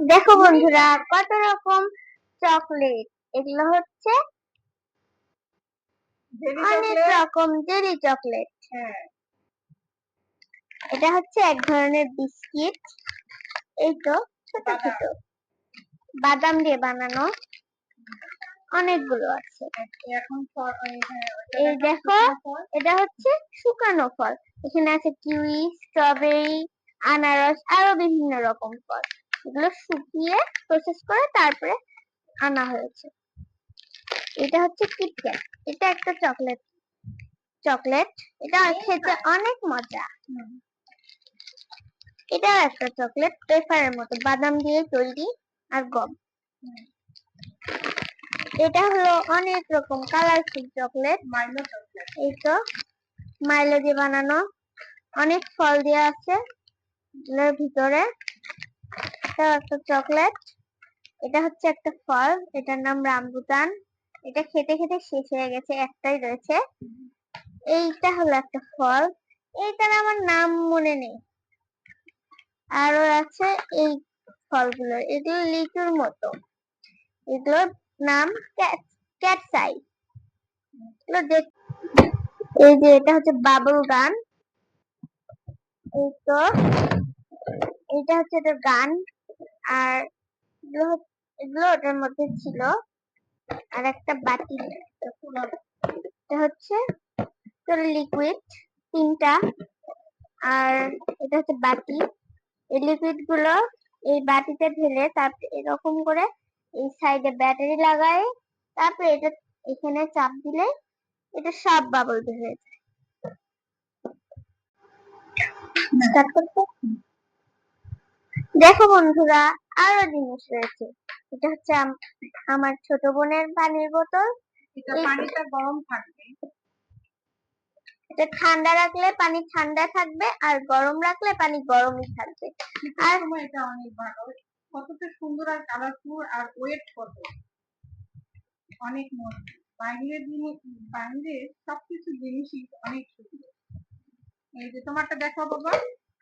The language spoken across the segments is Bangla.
দেখো বন্ধুরা কত রকম চকলেট এগুলো হচ্ছে অনেক রকম জেলি চকলেট হ্যাঁ। এটা হচ্ছে এক ধরনের বিস্কিট। এই তো ছোট বাদাম। ছোট। বাদাম দিয়ে বানানো অনেকগুলো আছে। এই দেখো। এটা হচ্ছে শুকানো ফল। এখানে আছে কিউই স্ট্রবেরি আনারস আরও বিভিন্ন রকম ফল। এগুলো শুকিয়ে প্রসেস করে তারপরে আনা হয়েছে। এটা হচ্ছে কিটক্যাট এটা একটা চকলেট। চকলেট এটা খেতে অনেক মজা। এটাও একটা চকলেট পেপারের মতো। বাদাম দিয়ে তৈরি আর গম। এটা হলো অনেক রকম কালারফুল চকলেট। মাইলো চকলেট। এই তো মাইলো দিয়ে বানানো। অনেক ফল দেওয়া আছে। ভিতরে এটা একটা চকলেট, এটা হচ্ছে একটা ফল, এটার নাম রামবুটান এটা খেতে খেতে শেষ হয়ে গেছে, একটাই রয়েছে। এইটা হলো একটা ফল, এইটার আমার নাম মনে নেই। আরও আছে এই ফলগুলো, এগুলো লিচুর মতো। এগুলোর নাম ক্যাটসাই। এগুলো দেখ, এই যে এটা হচ্ছে বাবল গান। এই তো এটা হচ্ছে এটার গান। আর এগুলো এগুলো ওটার মধ্যে ছিল আর একটা বাটি এটা হচ্ছে তোর লিকুইড তিনটা আর এটা হচ্ছে বাটি এই লিকুইডগুলো এই বাটিতে ঢেলে তারপরে এরকম করে এই সাইডে ব্যাটারি লাগায়, তারপরে এটা এখানে চাপ দিলে এটা সব বাবল বের হয়ে যায়? দেখো বন্ধুরা আরও জিনিস রয়েছে। এটা হচ্ছে আমার ছোট বোনের পানির বোতল। এটা পানিটা গরম থাকবে। এটা ঠান্ডা রাখলে পানি ঠান্ডা থাকবে আর গরম রাখলে পানি গরমই থাকবে। আর এটা অনেক ভালো। কতটা সুন্দর আর কালারফুল আর ওয়েট কত। অনেক বাইরের জিনিস বাইরের সবকিছু জিনিসই অনেক সুন্দর। এই যে তোমারটা দেখো বাবা।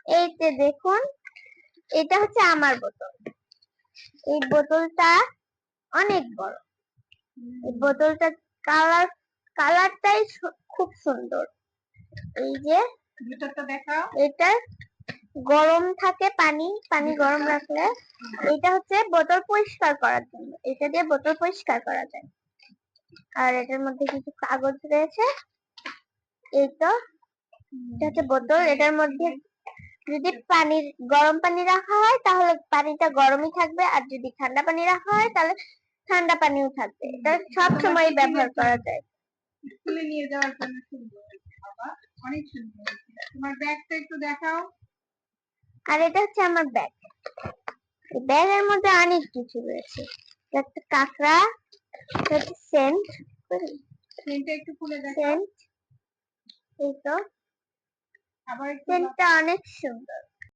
এই যে দেখুন এটা হচ্ছে আমার বোতল। এই বোতলটা অনেক বড়। এই বোতলটা কালার কালারটাই খুব সুন্দর। এই যে এটা গরম থাকে পানি পানি গরম রাখলে এটা হচ্ছে বোতল পরিষ্কার করার জন্য। এটা দিয়ে বোতল পরিষ্কার করা যায়। আর এটার মধ্যে কিছু কাগজ রয়েছে। এই তো এটা হচ্ছে বোতল। এটার মধ্যে যদি পানির গরম পানি রাখা হয় তাহলে পানিটা গরমই থাকবে। আর যদি ঠান্ডা পানি রাখা হয় তাহলে ঠান্ডা পানিও থাকবে। এটা সব সময় ব্যবহার করা যায়। স্কুলে নিয়ে যাওয়ার জন্য সুন্দর বাবা অনেক সুন্দর তোমার ব্যাগটা একটু দেখাও। আর এটা হচ্ছে আমার ব্যাগ। ব্যাগের মধ্যে অনেক কিছু রয়েছে। একটা কাঁকড়া সেন্ট। সেন্টটা একটু খুলে দেখাও। সেন্ট এই তো। আবার একটু সেন্টটা অনেক সুন্দর।